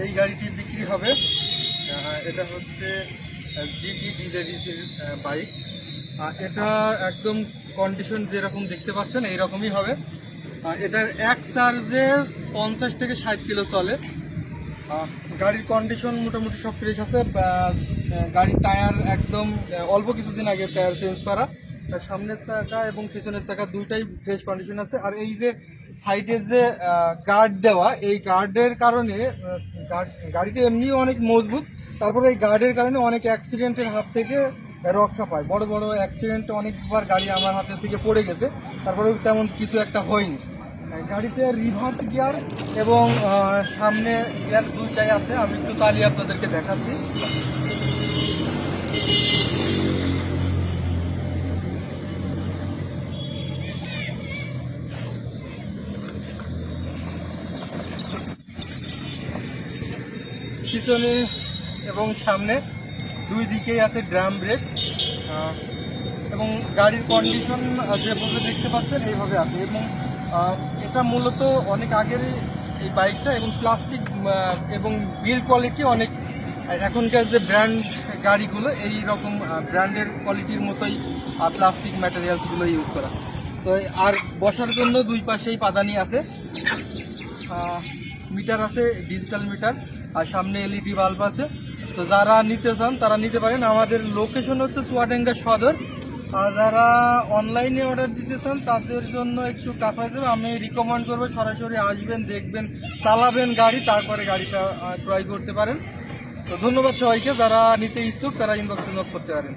এই গাড়িটি বিক্রি হবে। এটা হচ্ছে জিটি ডিজেডিসির বাইক এটা একদম কন্ডিশন যেরকম দেখতে পাচ্ছেন, এইরকমই হবে। এটার এক চার্জে পঞ্চাশ থেকে ষাট কিলো চলে। গাড়ির কন্ডিশন মোটামুটি সব ফ্রেশ আছে। গাড়ির টায়ার একদম অল্প কিছুদিন আগে টায়ার চেঞ্জ করা। সামনের চাকা এবং পিছনের চাকা দুইটাই ফ্রেশ কন্ডিশন আছে। আর এই যে সাইডে যে গার্ড দেওয়া, এই গার্ডের কারণে গাড়িটা এমনিও অনেক মজবুত। তারপরে এই গার্ডের কারণে অনেক অ্যাক্সিডেন্টের হাত থেকে রক্ষা পায়। বড় বড় অ্যাক্সিডেন্ট অনেকবার গাড়ি আমার হাতে থেকে পড়ে গেছে। তারপরে তেমন কিছু একটা হয়নি। গাড়িতে রিভার্স গিয়ার এবং সামনে গিয়ার দুইটাই আছে। আমি একটু চালিয়ে আপনাদেরকে দেখাচ্ছি। পিছনে এবং সামনে দুই দিকেই আছে ড্রাম ব্রেক। এবং গাড়ির কন্ডিশন যেভাবে দেখতে পাচ্ছেন, এইভাবে আছে। এবং এটা মূলত অনেক আগের এই বাইকটা এবং প্লাস্টিক এবং বিল কোয়ালিটি অনেক এখনকার যে ব্র্যান্ড গাড়িগুলো, এই রকম ব্র্যান্ডের কোয়ালিটির মতোই প্লাস্টিক ম্যাটেরিয়ালসগুলো ইউজ করা। তো, আর বসার জন্য দুই পাশেই পাদানি আছে। মিটার আছে ডিজিটাল মিটার। আর সামনে এলইডি বাল্ব আছে। তো যারা নিতে চান, তারা নিতে পারেন। আমাদের লোকেশন হচ্ছে চুয়াডাঙ্গা সদর। আর যারা অনলাইনে অর্ডার দিতে চান, তাদের জন্য একটু টাফ হয়ে যাবে। আমি রিকমেন্ড করব, সরাসরি আসবেন, দেখবেন, চালাবেন গাড়ি, তারপরে গাড়িটা ক্রয় করতে পারেন। তো ধন্যবাদ সবাইকে। যারা নিতে ইচ্ছুক, তারা ইনবক্সে নক করতে পারেন।